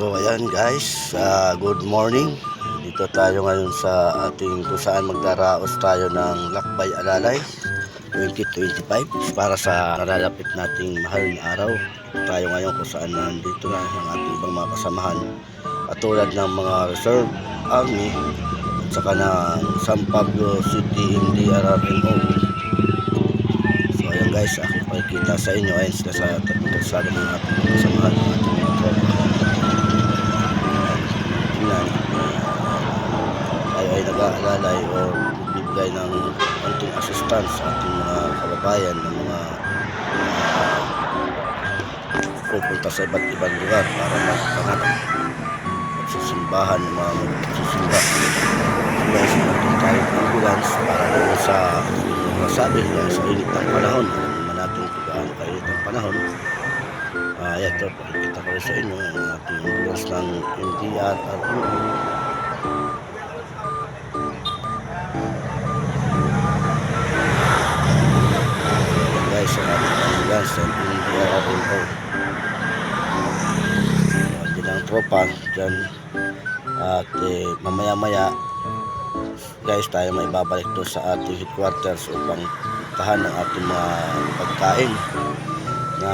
So ayan guys, ah, good morning. Dito tayo ngayon sa ating kung saan magdaraos tayo ng Lakbay Alalay 2025 para sa nalalapit nating mahal na araw. Tayo ngayon kung saan nandito na ang ating ibang mga kasamahan katulad ng mga Reserve Army at saka ng San Pablo City MDRRMO. So ayan guys, aking pakikita sa inyo ayun sila sa tatlong kalsada ng ating mga kasamahan ng ating mga tropa. Ah, ay ay nag-aalalay o bibigay ng konting assistance sa ating mga kababayan ng mga ah, pupunta sa iba't ibang lugar para magpangarap at susimbahan ng mga magsusimba. Kaya sinatong tayo ng ambulance para naman sa masabi nila sa init ng panahon. Alam naman natin kung gaano kainit ang panahon. Ah, uh, ito, pakikita ko sa inyo ang ating ambulance ng MDR at guys, tropa dyan. At eh, mamaya-maya guys tayo may babalik to sa ating headquarters upang tahan ng ating mga pagkain na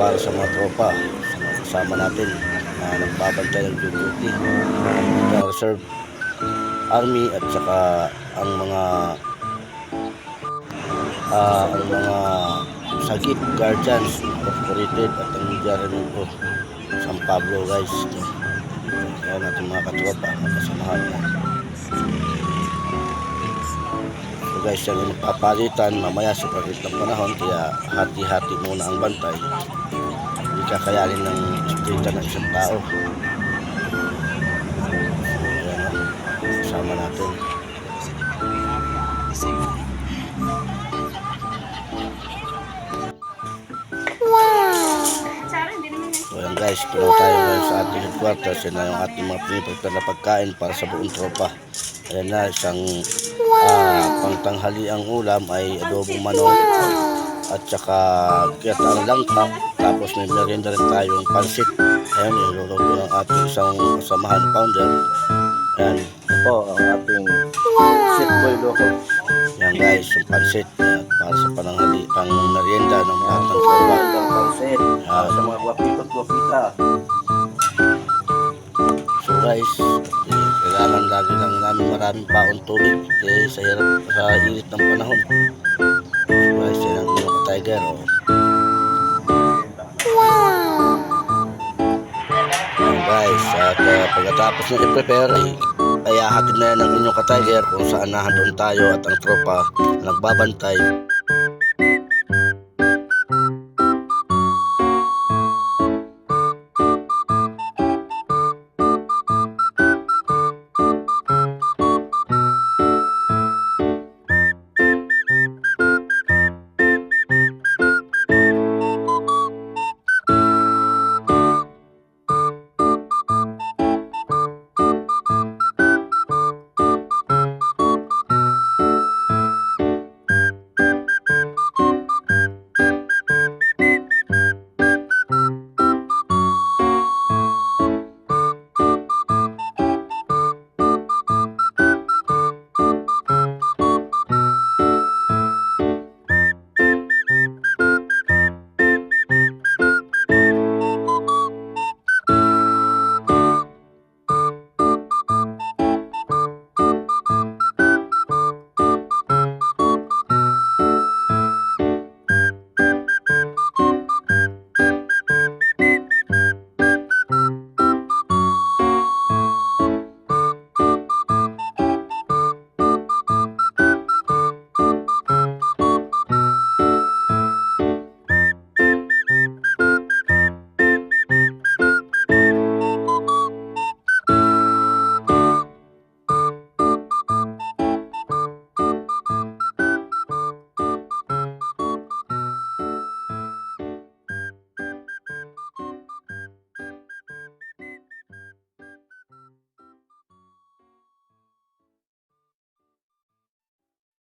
para sa mga tropa sa mga kasama natin na nagbabantay ng duty na reserve army at saka ang mga ah, ang mga sagip guardians incorporated at ang media ko San Pablo guys kaya natin mga katropa makasamahan na So guys, yan yung papalitan mamaya sa pagkit ng panahon kaya hati-hati muna ang bantay. Hindi kakayanin ng istrita ng isang tao. So yan kasama natin. Guys, na tayo ngayon sa ating headquarters. Yan na yung ating mga pinipagtan na pagkain para sa buong tropa. Ayan na, isang ah, pangtanghali ang ulam ay adobong manok at saka gatang langka. Tapos may merienda rin tayong pansit. Ayan, niluluto ng ating isang kasamahan founder. Ayan, po ang ating Chef Boy Loco. yan guys, yung pansit. Ayan, para sa pananghali, pang merienda ng lahat ng. Ang pansit para sa mga gwapito at gwapita. So guys, eh, kailangan lagi lang namin maraming paon tubig eh, sa hirap sa init ng panahon. So guys, yan ang inyong tiger. Oh. Yan guys, at uh, pagkatapos ng i-prepare, ay, ay ahatid na yan ang inyong ka-tiger kung saan nahandun tayo at ang tropa na nagbabantay